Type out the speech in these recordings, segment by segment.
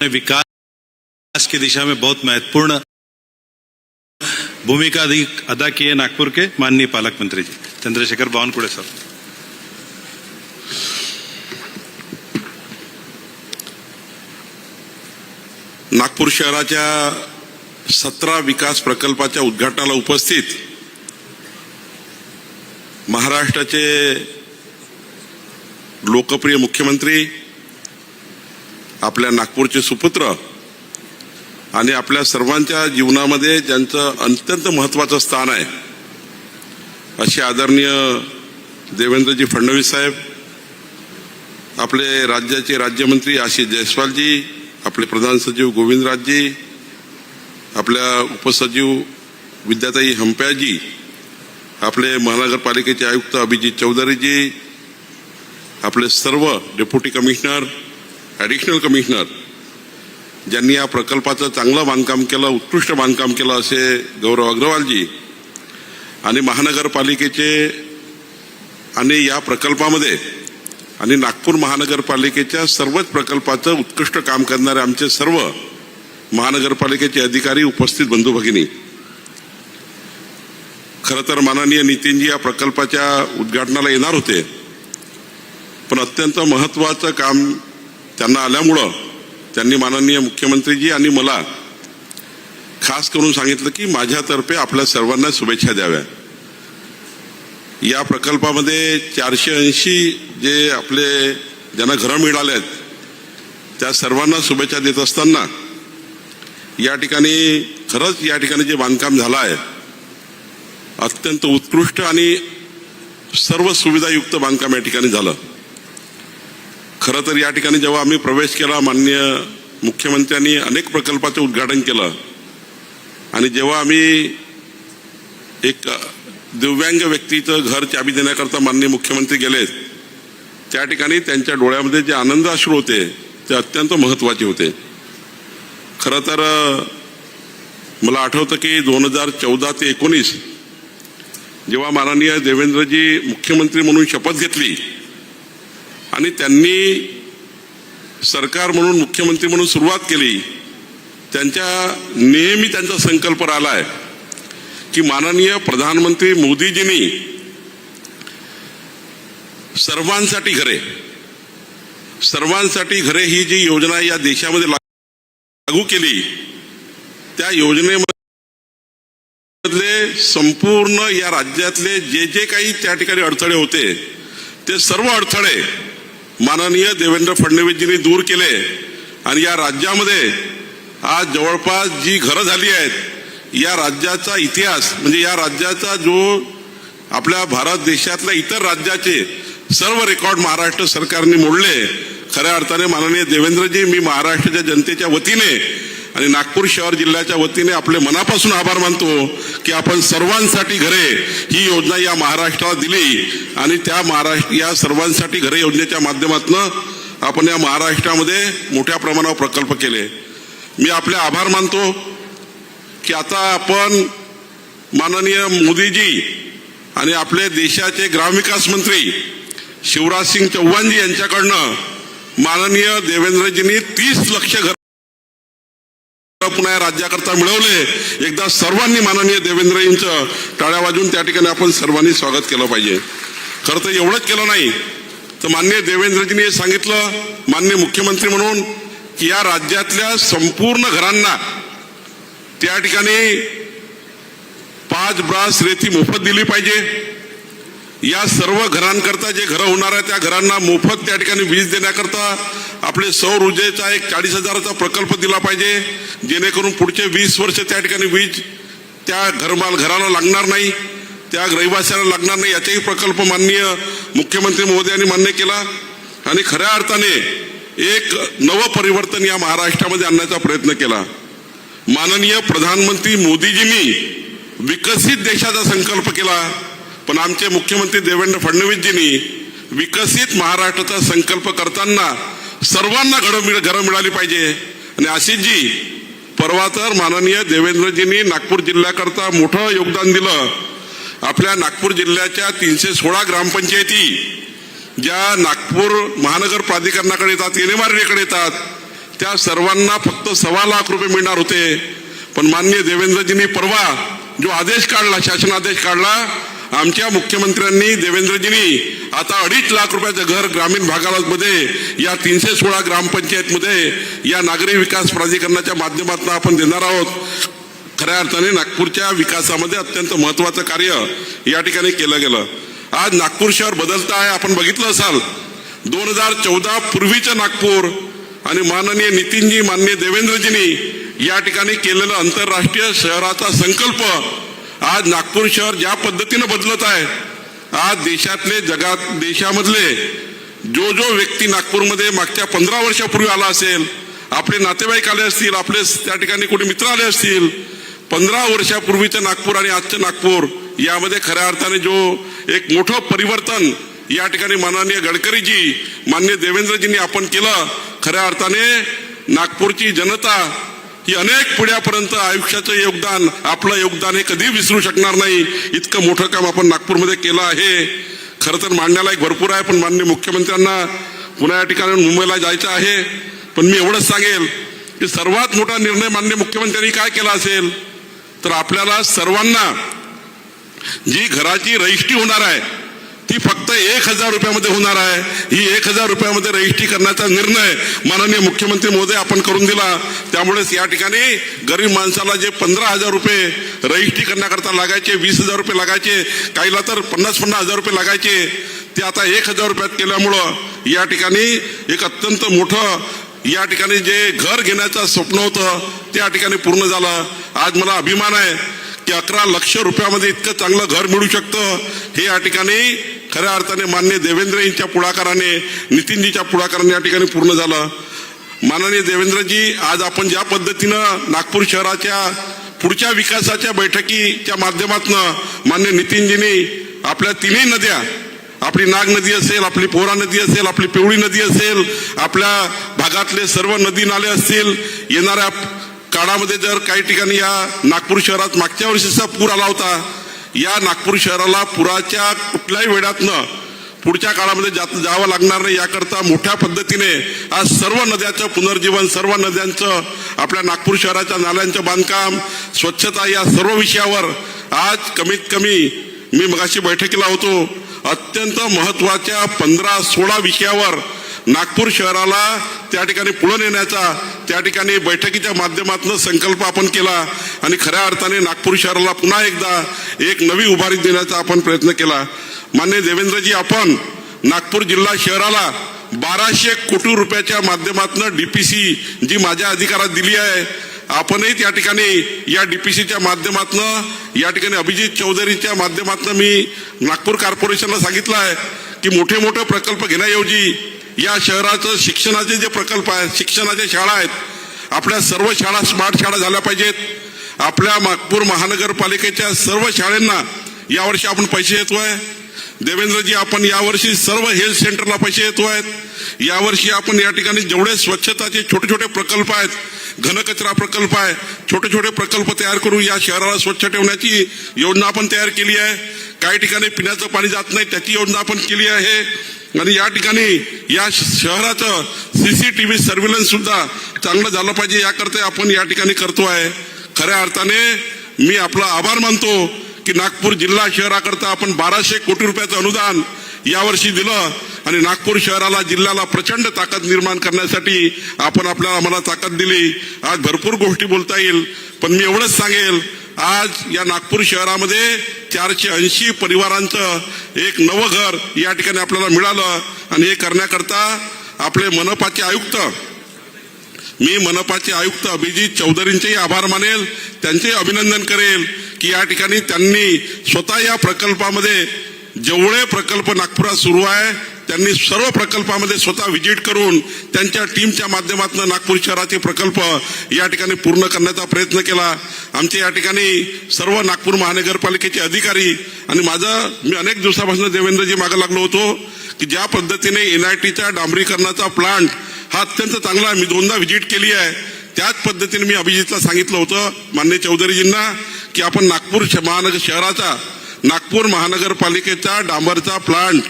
विकास की दिशा में बहुत महत्त्वपूर्ण भूमिका अदा की है नागपुर के माननीय पालक मंत्री जी। चंद्रशेखर बावनकुड़े सर। नागपूर शहराच्या सतरा विकास प्रकल्पाच्या उद्घाटनाला उपस्थित महाराष्ट्राचे लोकप्रिय मुख्यमंत्री आपल्या नागपूरचे सुपुत्र आणि आपल्या सर्वांच्या जीवनामध्ये ज्यांचं अत्यंत महत्वाचं स्थान आहे असे आदरणीय देवेंद्रजी फडणवीस साहेब आपले राज्याचे राज्यमंत्री आशिष जयस्वालजी आपले प्रधान सचिव गोविंदराजजी आपल्या उपसचिव विद्याताई हंप्याजी आपले महानगरपालिकेचे आयुक्त अभिजित चौधरीजी आपले सर्व डेप्युटी कमिशनर ॲडिशनल कमिशनर ज्यांनी या प्रकल्पाचं चांगलं बांधकाम केलं उत्कृष्ट बांधकाम केलं असे गौरव अग्रवालजी आणि महानगरपालिकेचे आणि या प्रकल्पामध्ये आणि नागपूर महानगरपालिकेच्या सर्वच प्रकल्पाचं उत्कृष्ट काम करणारे आमचे सर्व महानगरपालिकेचे अधिकारी उपस्थित बंधू भगिनी. खरं तर माननीय नितीनजी या प्रकल्पाच्या उद्घाटनाला येणार होते. पण अत्यंत महत्वाचं काम त्यांना आल्यामुळं त्यांनी माननीय मुख्यमंत्रीजी आणि मला खास करून सांगितलं की माझ्यातर्फे आपल्या सर्वांना शुभेच्छा द्याव्या. या प्रकल्पामध्ये चारशे ऐंशी जे आपले ज्यांना घरं मिळाले आहेत त्या सर्वांना शुभेच्छा देत असताना या ठिकाणी खरंच या ठिकाणी जे बांधकाम झालं आहे अत्यंत उत्कृष्ट आणि सर्व सुविधायुक्त बांधकाम या ठिकाणी झालं. खरं तर या ठिकाणी जेव्हा आम्ही प्रवेश केला माननीय मुख्यमंत्र्यांनी अनेक प्रकल्पाचं उद्घाटन केलं. आणि जेव्हा आम्ही एक दिव्यांग व्यक्तीचं घर चाबी देण्याकरता माननीय मुख्यमंत्री गेलेत त्या ठिकाणी त्यांच्या डोळ्यामध्ये जे आनंद अश्रू होते ते अत्यंत महत्त्वाचे होते. खरं तर मला आठवतं की दोन हजार चौदा ते एकोणीस जेव्हा माननीय देवेंद्रजी मुख्यमंत्री म्हणून शपथ घेतली आणि त्यांनी सरकार म्हणून मुख्यमंत्री म्हणून सुरुवात केली. त्यांच्या नेहमी त्यांचा संकल्प राहिला आहे की माननीय प्रधानमंत्री मोदीजींनी सर्वांसाठी घरे सर्वांसाठी घरे ही जी योजना या देशामध्ये लागू केली त्या योजनेमध्ये मधले संपूर्ण या राज्यातले जे जे काही त्या ठिकाणी अडथळे होते ते सर्व अडथळे माननीय देवेंद्र फडणवीसजींनी दूर केले आणि या राज्यामध्ये आज जवळपास जी घरं झाली आहेत या राज्याचा इतिहास म्हणजे या राज्याचा जो आपल्या भारत देशातल्या इतर राज्याचे सर्व रेकॉर्ड महाराष्ट्र सरकारने मोडले खऱ्या अर्थाने माननीय देवेंद्रजी मी महाराष्ट्राच्या जनतेच्या वतीने आणि नागपूर शहर जिल्ह्याच्या वतीने आपले मनापासून आभार मानतो की आपण सर्वांसाठी घरे ही योजना या महाराष्ट्राला दिली. आणि त्या महाराष्ट्र या सर्वांसाठी घरे योजनेच्या माध्यमातून आपण या महाराष्ट्रामध्ये मोठ्या प्रमाणावर प्रकल्प केले. मी आपले आभार मानतो की आता आपण माननीय मोदीजी आणि आपले देशाचे ग्रामविकास मंत्री शिवराज सिंग चौहानजी यांच्याकडनं माननीय देवेंद्रजींनी तीस लक्ष घर पुन्हा या राज्याकरता मिळवले. एकदा सर्वांनी माननीय देवेंद्रजींचं टाळ्या वाजून त्या ठिकाणी आपण सर्वांनी स्वागत केलं पाहिजे. खरं तर एवढंच केलं नाही. तर माननीय देवेंद्रजींनी हे सांगितलं. माननीय मुख्यमंत्री म्हणून की या राज्यातल्या संपूर्ण घरांना त्या ठिकाणी पाच ब्रास रेती मोफत दिली पाहिजे. या सर्व घरांकरता जे घरं होणार आहे त्या घरांना मोफत त्या ठिकाणी वीज देण्याकरता आपले सौर ऊर्जेचा एक चाळीस हजाराचा प्रकल्प दिला पाहिजे जेणेकरून पुढचे वीस वर्ष त्या ठिकाणी वीज त्या घरमाल घराला लागणार नाही त्या रहिवाशाला लागणार नाही याचाही प्रकल्प माननीय मुख्यमंत्री महोदयांनी मान्य केला. आणि खऱ्या अर्थाने एक नवं परिवर्तन या महाराष्ट्रामध्ये आणण्याचा प्रयत्न केला. माननीय प्रधानमंत्री मोदीजींनी विकसित देशाचा संकल्प केला. पण आमचे मुख्यमंत्री देवेंद्र फडणवीसजींनी विकसित महाराष्ट्राचा संकल्प करताना सर्वांना घरं घरं मिळाली पाहिजे. आणि आशिषजी परवा तर माननीय देवेंद्रजींनी नागपूर जिल्ह्याकरता मोठं योगदान दिलं. आपल्या नागपूर जिल्ह्याच्या तीनशे सोळा ग्रामपंचायती ज्या नागपूर महानगर प्राधिकरणाकडे येतात एन येतात त्या सर्वांना फक्त सव्वा लाख रुपये मिळणार होते. पण माननीय देवेंद्रजींनी परवा जो आदेश काढला शासन आदेश काढला आमच्या मुख्यमंत्र्यांनी देवेंद्रजींनी आता अडीच लाख रुपयाचं घर ग्रामीण भागामध्ये या तीनशे सोळा ग्रामपंचायतमध्ये या नागरी विकास प्राधिकरणाच्या माध्यमातून आपण देणार आहोत. खऱ्या अर्थाने नागपूरच्या विकासामध्ये अत्यंत महत्वाचं कार्य या ठिकाणी केलं गेलं. आज नागपूर शहर बदलतं आहे आपण बघितलं असाल. दोन हजार चौदा पूर्वीचं नागपूर आणि माननीय नितीनजी माननीय देवेंद्रजींनी या ठिकाणी केलेलं आंतरराष्ट्रीय शहराचा संकल्प आज नागपूर शहर ज्या पद्धतीनं बदलत आहे आज देशातले जगात देशामधले जो जो व्यक्ती नागपूरमध्ये मागच्या पंधरा वर्षापूर्वी आला असेल आपले नातेवाईक आले असतील आपले त्या ठिकाणी कुठे मित्र आले असतील पंधरा वर्षापूर्वीचं नागपूर आणि आजचं नागपूर यामध्ये खऱ्या अर्थाने जो एक मोठं परिवर्तन या ठिकाणी माननीय गडकरीजी मान्य देवेंद्रजींनी आपण केलं खऱ्या अर्थाने नागपूरची जनता ही अनेक पिढ्यापर्यंत आयुष्याचं योगदान आपलं योगदान हे कधी विसरू शकणार नाही. इतकं मोठं काम आपण नागपूरमध्ये केलं आहे. खरं तर मांडण्याला एक भरपूर आहे पण माननीय मुख्यमंत्र्यांना पुन्हा या ठिकाणी मुंबईला जायचं आहे. पण मी एवढंच सांगेल की सर्वात मोठा निर्णय मान्य मुख्यमंत्र्यांनी काय केला असेल तर आपल्याला सर्वांना जी घराची रजिस्ट्री होणार आहे ती फक्त एक हजार रुपयामध्ये होणार आहे. ही एक हजार रुपयामध्ये रजिस्ट्री करण्याचा निर्णय माननीय मुख्यमंत्री महोदय आपण करून दिला. त्यामुळेच या ठिकाणी गरीब माणसाला जे पंधरा हजार रुपये रजिस्ट्री करण्याकरता लागायचे वीस हजार रुपये लागायचे काहीला तर पन्नास पन्नास हजार रुपये लागायचे ते आता एक हजार रुपयात केल्यामुळं या ठिकाणी एक अत्यंत मोठं या ठिकाणी जे घर घेण्याचं स्वप्न होतं त्या ठिकाणी पूर्ण झालं. आज मला अभिमान आहे. की अकरा लक्ष रुपयामध्ये इतकं चांगलं घर मिळू शकतं हे या ठिकाणी खऱ्या अर्थाने मान्य देवेंद्रजींच्या पुढाकाराने नितीनजीच्या पुढाकाराने या ठिकाणी पूर्ण झालं. माननीय देवेंद्रजी आज आपण ज्या पद्धतीनं नागपूर शहराच्या पुढच्या विकासाच्या बैठकीच्या माध्यमातून मान्य नितीनजींनी आपल्या तिन्ही नद्या आपली नाग नदी असेल आपली पोरा नदी असेल आपली पिवळी नदी असेल आपल्या भागातले सर्व नदी नाले असतील येणाऱ्या काळामध्ये जर काही ठिकाणी या नागपूर शहरात मागच्या वर्षीचा पूर आला होता या नागपूर शहराला पुराच्या कुठल्याही वेळातनं पुढच्या काळामध्ये जात जावं लागणार नाही याकरता मोठ्या पद्धतीने आज सर्व नद्याचं पुनर्जीवन सर्व नद्यांचं आपल्या नागपूर शहराच्या नाल्यांचं बांधकाम स्वच्छता या सर्व विषयावर आज कमीत कमी मी मगाशी बैठकीला होतो. अत्यंत महत्त्वाच्या पंधरा सोळा विषयावर नागपूर शहराला त्या ठिकाणी पुढे नेण्याचा त्या ठिकाणी बैठकीच्या माध्यमातून संकल्प आपण केला आणि खऱ्या अर्थाने नागपूर शहराला पुन्हा एकदा एक नवी उभारी देण्याचा आपण प्रयत्न केला. मान्य देवेंद्रजी आपण नागपूर जिल्हा शहराला बाराशे कोटी रुपयाच्या माध्यमातून डीपीसी जी माझ्या अधिकारात दिली आहे आपणही त्या ठिकाणी या डीपीसीच्या माध्यमातून या ठिकाणी अभिजित चौधरीच्या माध्यमातून मी नागपूर कॉर्पोरेशनला सांगितलं आहे की मोठे मोठे प्रकल्प घेण्याऐवजी या शहराचं शिक्षणाचे जे प्रकल्प आहेत शिक्षणाच्या शाळा आहेत आपल्या सर्व शाळा स्मार्ट शाळा झाल्या पाहिजेत. आपल्या नागपूर महानगरपालिकेच्या सर्व शाळांना यावर्षी आपण पैसे देतोय. देवेंद्रजी आपण यावर्षी सर्व हेल्थ सेंटरला पैसे येतोय यावर्षी आपण या ठिकाणी जेवढे स्वच्छताचे छोटे छोटे प्रकल्प आहेत घनकचरा प्रकल्प आहे छोटे छोटे प्रकल्प तयार करून या शहराला स्वच्छ ठेवण्याची योजना आपण तयार केली आहे. काही ठिकाणी पिण्याचं पाणी जात नाही त्याची योजना आपण केली आहे. आणि या ठिकाणी या शहराचं सीसीटीव्ही सर्व्हिलन्स सुद्धा चांगलं झालं पाहिजे याकरता आपण या ठिकाणी करतो आहे खऱ्या अर्थाने मी आपला आभार मानतो की नागपूर जिल्हा शहराकरता आपण बाराशे कोटी रुपयाचं अनुदान यावर्षी दिलं आणि नागपूर शहराला जिल्ह्याला प्रचंड ताकद निर्माण करण्यासाठी आपण आपल्याला मला ताकद दिली. आज भरपूर गोष्टी बोलता येईल पण मी एवढंच सांगेल आज या नागपूर शहरामध्ये चारशे ऐंशी परिवारांचं एक नवं घर या ठिकाणी आपल्याला मिळालं. आणि हे करण्याकरता आपले मनपाचे आयुक्त मी मनपाचे आयुक्त अभिजित चौधरींचेही आभार मानेल. त्यांचे अभिनंदन करेल की या ठिकाणी त्यांनी स्वतः या प्रकल्पामध्ये जेवढे प्रकल्प नागपुरात सुरू आहे त्यांनी सर्व प्रकल्पामध्ये स्वतः व्हिजिट करून त्यांच्या टीमच्या माध्यमातून नागपूर शहराचे प्रकल्प या ठिकाणी पूर्ण करण्याचा प्रयत्न केला. आमचे या ठिकाणी सर्व नागपूर महानगरपालिकेचे अधिकारी आणि माझं मी अनेक दिवसापासून देवेंद्रजी मागं लागलो होतो की ज्या पद्धतीने एनआयटीच्या डांबरीकरणाचा प्लांट हा अत्यंत चांगला मी दोनदा व्हिजिट केली आहे. त्याच पद्धतीने मी अभिजितला सांगितलं होतं मान्य चौधरीजींना की आपण नागपूर श- महानगर शहराचा नागपूर महानगरपालिकेचा डांबरचा प्लांट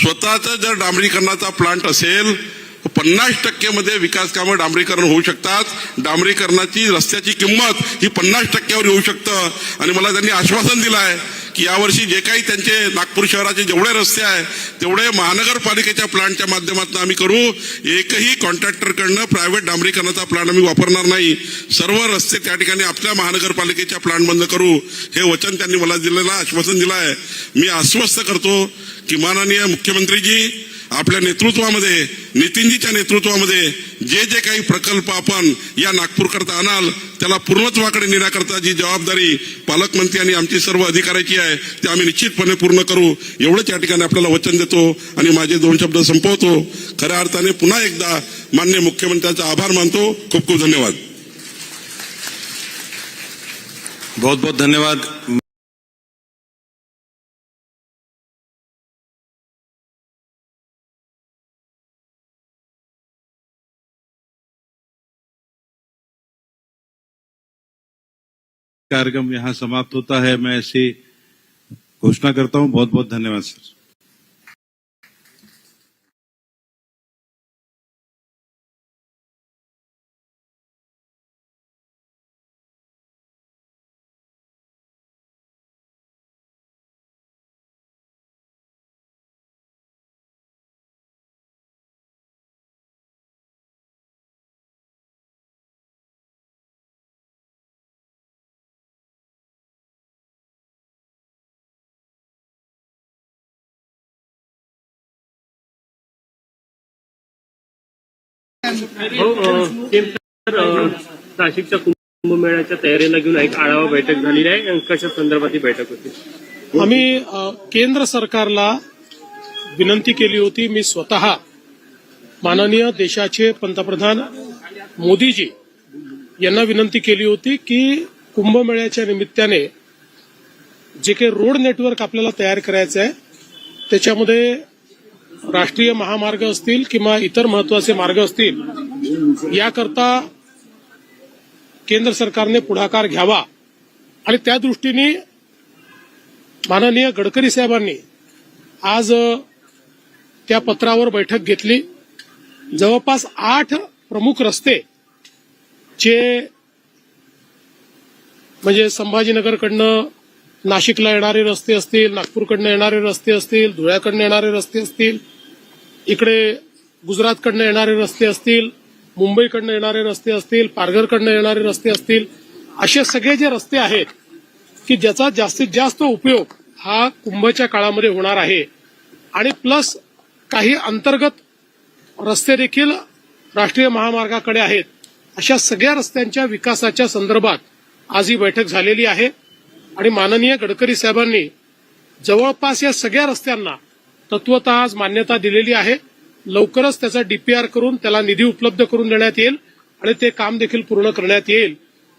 स्वतःचा जर डांबरीकरणाचा प्लांट असेल पन्नास टक्केमध्ये विकास कामं डांबरीकरण होऊ शकतात. डांबरीकरणाची रस्त्याची किंमत ही पन्नास टक्क्यावर येऊ शकतं. आणि मला त्यांनी आश्वासन दिलं आहे की यावर्षी जे काही त्यांचे नागपूर शहराचे जेवढे रस्ते आहे तेवढे महानगरपालिकेच्या प्लांटच्या माध्यमातून आम्ही करू. एकही कॉन्ट्रॅक्टरकडनं प्रायव्हेट डांबरीकरणाचा प्लॅन आम्ही वापरणार नाही. सर्व रस्ते त्या ठिकाणी आपल्या महानगरपालिकेच्या प्लांटमधनं करू. हे वचन त्यांनी मला दिलेलं आश्वासन दिलं आहे. मी आश्वस्त करतो की माननीय मुख्यमंत्रीजी आपल्या नेतृत्वामध्ये नितीनजीच्या नेतृत्वामध्ये जे जे काही प्रकल्प आपण या नागपूरकरता आणाल त्याला पूर्णत्वाकडे नेण्याकरता जी जबाबदारी पालकमंत्री आणि आमची सर्व अधिकाऱ्याची आहे ते आम्ही निश्चितपणे पूर्ण करू. एवढंच या ठिकाणी आपल्याला वचन देतो आणि माझे दोन शब्द संपवतो. खऱ्या अर्थाने पुन्हा एकदा मान्य मुख्यमंत्र्यांचा आभार मानतो. खूप खूप धन्यवाद. बहुत बहुत धन्यवाद. कार्यक्रम यहाँ समाप्त होता है। मैं ऐसी घोषणा करता हूँ। बहुत बहुत धन्यवाद सर। हो, हो. नाशिकच्या कुंभमेळ्याच्या तयारीला घेऊन एक आढावा बैठक झालेली आहे कशा संदर्भात ही बैठक होती? आम्ही केंद्र सरकारला विनंती केली होती मी स्वतः माननीय देशाचे पंतप्रधान मोदीजी यांना विनंती केली होती की कुंभमेळ्याच्या निमित्ताने जे काही रोड नेटवर्क आपल्याला तयार करायचं आहे त्याच्यामध्ये राष्ट्रीय महामार्ग असतील किंवा इतर महत्त्वाचे मार्ग असतील याकरता केंद्र सरकारने पुढाकार घ्यावा. आणि त्या दृष्टीने माननीय गडकरी साहेबांनी आज त्या पत्रावर बैठक घेतली. जवळपास आठ प्रमुख रस्ते जे म्हणजे संभाजीनगरकडनं नाशिकला येणारे रस्ते असतील नागपूरकडनं येणारे रस्ते असतील धुळ्याकडनं येणारे रस्ते असतील इकडे गुजरातकडनं येणारे रस्ते असतील मुंबईकडनं येणारे रस्ते असतील पारघरकडनं येणारे रस्ते असतील असे सगळे जे रस्ते आहेत की ज्याचा जास्तीत जास्त उपयोग हा कुंभच्या काळामध्ये होणार आहे. आणि प्लस काही अंतर्गत रस्ते देखील राष्ट्रीय महामार्गाकडे आहेत. अशा सगळ्या रस्त्यांच्या विकासाच्या संदर्भात आज ही बैठक झालेली आहे. आणि माननीय गडकरी साहेबांनी जवळपास या सगळ्या रस्त्यांना तत्वत आज मान्यता दिलेली आहे. लवकरच त्याचा डीपीआर करून त्याला निधी उपलब्ध करून देण्यात येईल आणि ते काम देखील पूर्ण करण्यात येईल.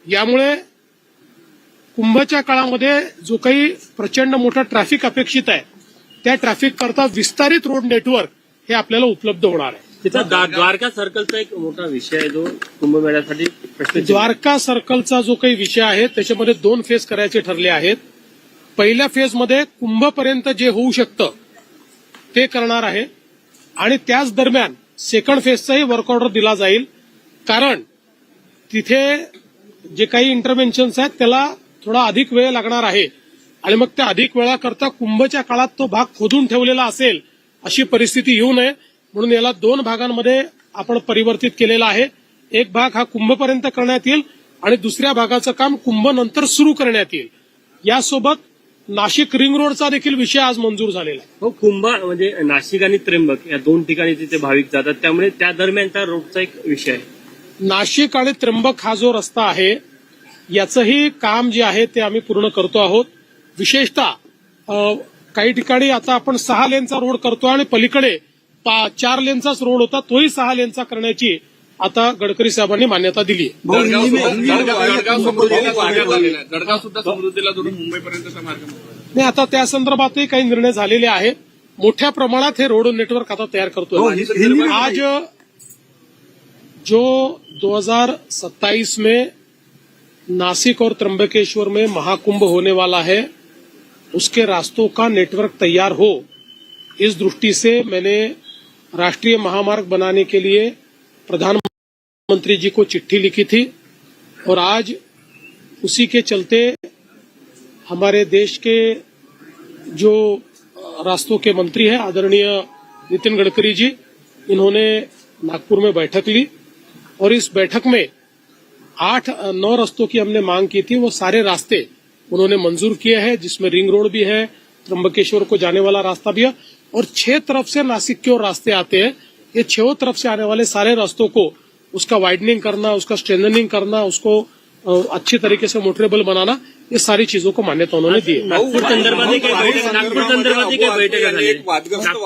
यामुळे कुंभच्या काळामध्ये जो काही प्रचंड मोठा ट्रॅफिक अपेक्षित आहे त्या ट्रॅफिक करता विस्तारित रोड नेटवर्क हे आपल्याला उपलब्ध होणार आहे. तिथं द्वा- द्वारका सर्कलचा एक मोठा विषय आहे जो कुंभमेळ्यासाठी द्वारका सर्कलचा जो काही विषय आहे त्याच्यामध्ये दोन फेज करायचे ठरले आहेत. पहिल्या फेजमध्ये कुंभपर्यंत जे होऊ शकतं ते करणार आहे आणि त्याच दरम्यान सेकंड फेजचाही वर्क ऑर्डर दिला जाईल. कारण तिथे जे काही इंटरव्हेन्शन्स आहेत त्याला थोडा अधिक वेळ लागणार आहे. आणि मग त्या अधिक वेळाकरता कुंभच्या काळात तो भाग खोदून ठेवलेला असेल अशी परिस्थिती येऊ नये. म्हणून याला दोन भागांमध्ये आपण परिवर्तित केलेला आहे. एक भाग हा कुंभपर्यंत करण्यात येईल आणि दुसऱ्या भागाचं काम कुंभ नंतर सुरू करण्यात येईल. यासोबत नाशिक रिंग रोडचा देखील विषय आज मंजूर झालेला आहे. हो कुंभ म्हणजे नाशिक आणि त्र्यंबक या दोन ठिकाणी तिथे भाविक जातात त्यामुळे त्या दरम्यानचा रोडचा एक विषय आहे. नाशिक आणि त्र्यंबक हा जो रस्ता आहे याचंही काम जे आहे ते आम्ही पूर्ण करतो आहोत. विशेषतः काही ठिकाणी आता आपण सहा लेनचा रोड करतो आणि पलीकडे चार लेनचाच रोड होता तोही सहा लेनचा करण्याची आता गडकरी साहेबांनी मान्यता दिली आहे. गडगाव सुद्धा समृद्धीला जोडून मुंबईपर्यंतचा मार्ग नाही आता त्या संदर्भातही काही निर्णय झालेले आहेत. मोठ्या प्रमाणात हे रोड नेटवर्क आता तयार करतोय. आज जो 2027 में नासिक और त्र्यंबकेश्वर में महाकुंभ होने वाला है उसके रास्तों का नेटवर्क तैयार हो इस दृष्टि से मैंने राष्ट्रीय महामार्ग बनाने के लिए प्रधानमंत्री जी को चिट्ठी लिखी थी और आज उसी के चलते हमारे देश के जो रास्तों के मंत्री हैं, आदरणीय नितिन गडकरी जी, इन्होंने नागपुर में बैठक ली और इस बैठक में आठ, नौ रास्तों की हमने मांग की थी, वो सारे रास्ते उन्होंने मंजूर किए हैं, जिसमें रिंग रोड भी है, त्र्यंबकेश्वर को जाने वाला रास्ता भी है और छह तरफ़ से नासिक की ओर रास्ते आते हैं। ये छह तरफ़ से आने वाले सारे रास्तों को उसका वाइडनिंग करना उसका स्ट्रेंथनिंग करना उसको अच्छी तरीके से मोटरेबल बनाना ये सारी चीजों को मान्यता उन्होंने दी है। नागपूर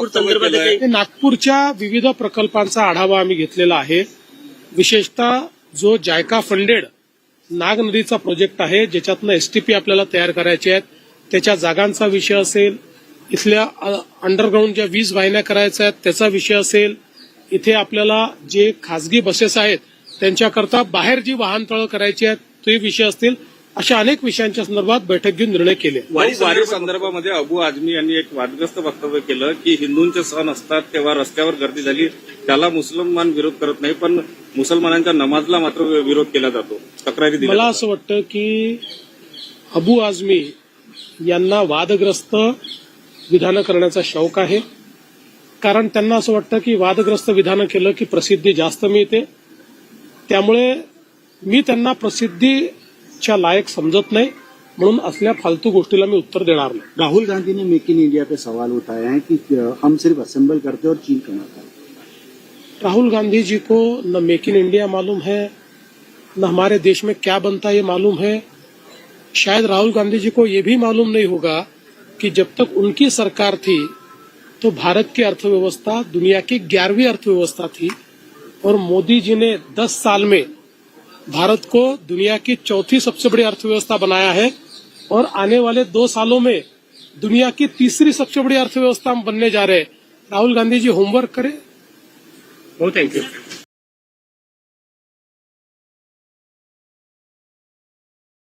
संदर्भात नागपूरच्या विविध प्रकल्पांचा आढावा आम्ही घेतलेला आहे. विशेषतः जो जायका फंडेड नाग नदीचा प्रोजेक्ट आहे ज्याच्यातनं एसटीपी आपल्याला तयार करायचे आहेत त्याच्या जागांचा विषय असेल इथल्या अंडरग्राऊंड ज्या वीज वाहिन्या करायच्या आहेत त्याचा विषय असेल इथे आपल्याला जे खासगी बसेस आहेत त्यांच्याकरता बाहेर जी वाहनतळं करायची आहेत ते विषय असतील. अशा अनेक विषयांच्या संदर्भात बैठक घेऊन निर्णय केले. वारी संदर्भामध्ये अबू आझमी यांनी एक वादग्रस्त वक्तव्य केलं की हिंदूंचे सण असतात तेव्हा रस्त्यावर गर्दी झाली त्याला मुसलमान विरोध करत नाही पण मुसलमानांच्या नमाजला मात्र विरोध केला जातो. तक्रारी मला. असं वाटतं की अबू आझमी यांना वादग्रस्त विधानं करण्याचा शौक आहे. कारण त्यांना असं वाटतं की वादग्रस्त विधानं केलं की प्रसिद्धी जास्त मिळते. त्यामुळे मी त्यांना प्रसिद्धीच्या लायक समजत नाही म्हणून असल्या फालतू गोष्टीला मी उत्तर देणार नाही. राहुल गांधी ने मेक इन इंडिया पे सवाल उठाया है कि हम सिर्फ़ असेंबल करते हैं और चीन कमाता है। राहुल गांधी जी को न मेक इन इंडिया मालूम है न हमारे देश में क्या बनता है ये मालूम है। शायद राहुल गांधी जी को ये भी मालूम नहीं होगा कि जब तक उनकी सरकार थी तो भारत की अर्थव्यवस्था, दुनिया की ग्यारहवीं अर्थव्यवस्था थी और मोदी जी ने 10 साल में भारत को दुनिया की चौथी सबसे बड़ी अर्थव्यवस्था बनाया है और आने वाले दो सालों में दुनिया की तीसरी सबसे बड़ी अर्थव्यवस्था हम बनने जा रहे हैं। राहुल गांधी जी होमवर्क करें। बहुत थैंक थँक्यू